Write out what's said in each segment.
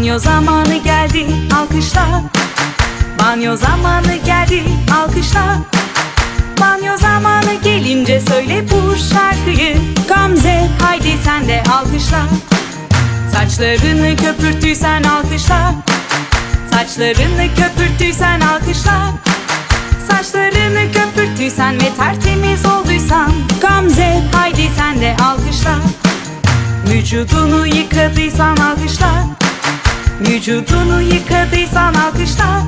Banyo zamanı geldi alkışla. Banyo zamanı geldi alkışla. Banyo zamanı gelince söyle bu şarkıyı. Gamze haydi sen de alkışla. Saçlarını köpürttüysen alkışla. Saçlarını köpürttüysen alkışla. Saçlarını köpürttüysen ve tertemiz olduysan. Gamze haydi sen de alkışla. Vücudunu yıkadıysan alkışla Vücudunu yıkadıysan alkışla.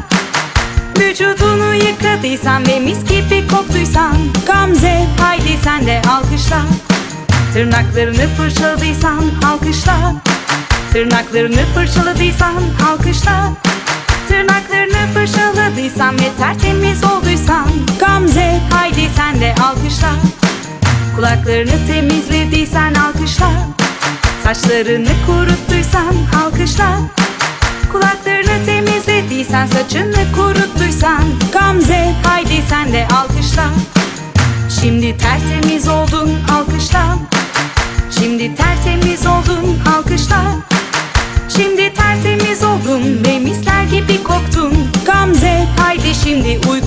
Vücudunu yıkadıysan ve mis gibi koktuysan. Gamze haydi sen de alkışla. Tırnaklarını fırçaladıysan alkışla. Tırnaklarını fırçaladıysan alkışla. Tırnaklarını fırçaladıysan ve tertemiz olduysan. Gamze haydi sen de alkışla. Kulaklarını temizlediysen alkışla. Saçlarını kuruttuysan alkışla Kulaklarını temizlediysen saçını kuruttuysan. Gamze haydi sen de alkışla. Şimdi tertemiz oldun alkışla. Şimdi tertemiz oldun alkışla. Şimdi tertemiz oldun ve gibi koktun. Gamze haydi şimdi uykuya